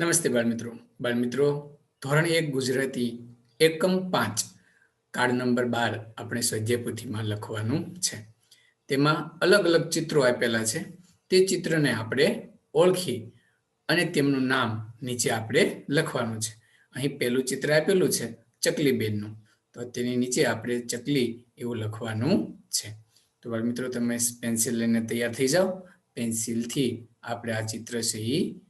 નમસ્તે બાળમિત્રો. બાળમિત્રો, ધોરણ એક ગુજરાતી, એકમ પાંચ કાર્ડ નંબર બાર આપણે સ્વાધ્યાય પોથીમાં લખવાનું છે. તેમાં અલગ અલગ ચિત્રો આપેલા છે. તે ચિત્રને આપણે ઓળખી અને તેમનું નામ નીચે આપણે લખવાનું છે. અહીં પહેલું ચિત્ર આપેલું છે ચકલી બેનનું તો તેની નીચે આપણે ચકલી એવું લખવાનું છે. તો બાળમિત્રો, તમે પેન્સિલ લઈને તૈયાર થઈ જાઓ. પેન્સિલથી આપણે આ ચિત્ર છે એ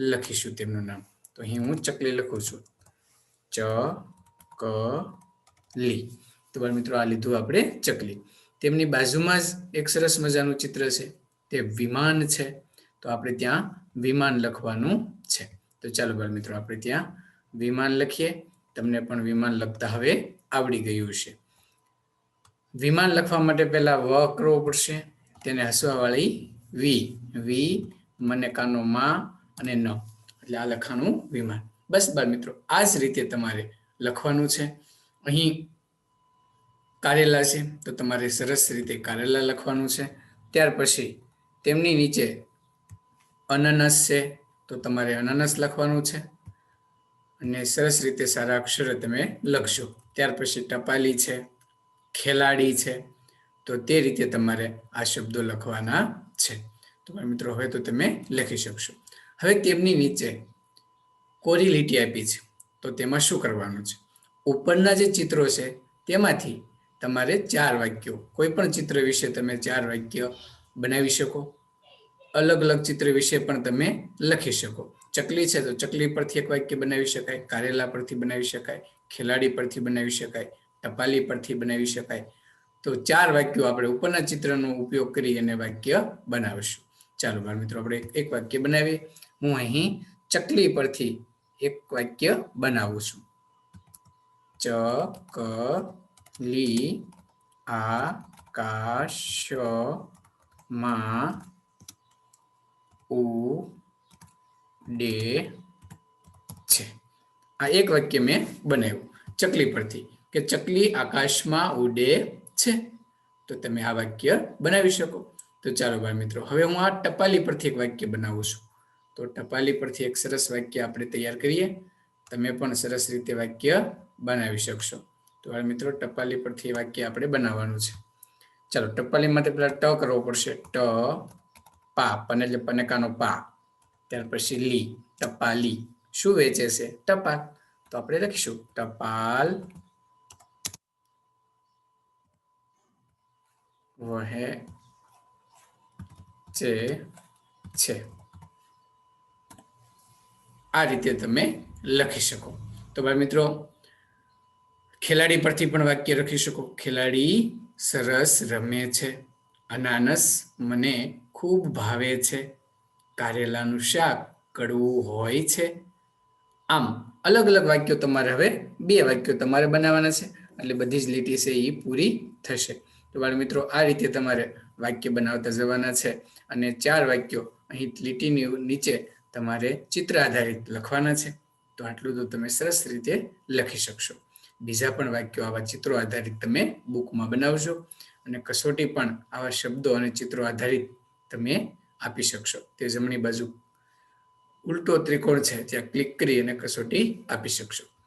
લખીશું તેમનું નામ. તો અહીં હું ચકલી લખું છું. ચ, ક, લી. તો બાળ મિત્રો, આ લીધું આપણે ચકલી. તેમની બાજુમાં જ એક સરસ મજાનું ચિત્ર છે. તે વિમાન છે. તો આપણે ત્યાં વિમાન લખવાનું છે. તો ચાલો બાળ મિત્રો, આપણે ત્યાં વિમાન લખીએ. તમને પણ વિમાન લખતા હવે આવડી ગયું છે. વિમાન લખવા માટે પહેલા વ કરવો પડશે. તેને હસવાવાળી વી. વી મને કાનો માં અને ન. એટલે આ લખાણું વિમાન. બસ બાળ મિત્રો આ જ રીતે તમારે લખવાનું છે. અહીં કારેલા છે, તો તમારે સરસ રીતે કારેલા લખવાનું છે. ત્યાર પછી તેમની નીચે અનનસ છે, તો તમારે અનનસ લખવાનું છે. અને સરસ રીતે સારા અક્ષરો તમે લખશો. ત્યાર પછી ટપાલી છે, ખેલાડી છે, તો તે રીતે તમારે આ શબ્દો લખવાના છે. તો મિત્રો, હવે તો તમે લખી શકશો. હવે તેમની નીચે કોરી લીટી આપી છે. તો તેમાં શું કરવાનું છે? ઉપરના જે ચિત્રો છે, તેમાંથી તમારે ચાર વાક્યો, કોઈ પણ ચિત્ર વિશે તમે ચાર વાક્ય બનાવી શકો. અલગ અલગ ચિત્ર વિશે પણ તમે લખી શકો. ચકલી છે તો ચકલી પરથી એક વાક્ય બનાવી શકાય, કારેલા પરથી બનાવી શકાય, ખેલાડી પરથી બનાવી શકાય, ટપાલી પરથી બનાવી શકાય. તો ચાર વાક્યો આપણે ઉપરના ચિત્રનો ઉપયોગ કરી અને વાક્ય બનાવીશું. ચાલો બાળ મિત્રો, આપણે એક વાક્ય બનાવીએ. હું અહીં ચકલી પરથી એક વાક્ય બનાવું છું. ચકલી આકાશમાં ઉડે છે. આ એક વાક્ય મેં બનાવ્યું ચકલી પરથી, કે ચકલી આકાશમાં ઉડે છે. તો તમે આ વાક્ય બનાવી શકો. તો ચાલો બાળ મિત્રો, હવે હું આ ટપાલી પરથી એક વાક્ય બનાવું છું. તો ટપાલી પરથી એક સરસ વાક્ય આપણે તૈયાર કરીએ. તમે પણ સરસ રીતે વાક્ય બનાવી શકશો. તો બાળ મિત્રો, ટપાલી પરથી વાક્ય આપણે બનાવવાનું છે. ચાલો, ટપાલી માટે પેલા ટ કરવો પડશે. ટ, પા, પને એટલે પનેકાનો પા. ત્યાર પછી લી, ટપાલી. શું વેચે છે? ટપાલ. તો આપણે લખીશું, ટપાલ વહે છે છે. આ રીતે તમે લખી શકો. તો ભાઈ મિત્રો, ખેલાડી પરથી પણ વાક્ય લખી શકો. ખેલાડી સરસ રમે છે. અનાનસ મને ખૂબ ભાવે છે. કારેલાનું શાક કડવું હોય છે. આમ અલગ અલગ વાક્યો તમારે હવે બે વાક્યો તમારે બનાવવાના છે. એટલે બધી જ લીટી છે એ પૂરી થશે. તો બાળ મિત્રો, આ રીતે તમારે વાક્ય બનાવતા જવાના છે. અને ચાર વાક્યો અહીં લીટીની નીચે તમારે ચિત્ર આધારિત લખવાના છે. તો આટલું તો તમે સરસ રીતે લખી શકશો. બીજા પણ વાક્યો આવા ચિત્રો આધારિત તમે બુકમાં બનાવજો અને કસોટી પણ આવા શબ્દો અને ચિત્રો આધારિત તમે આપી શકશો. તે જમણી બાજુ ઉલટો ત્રિકોણ છે, ત્યાં ક્લિક કરી અને કસોટી આપી શકશો.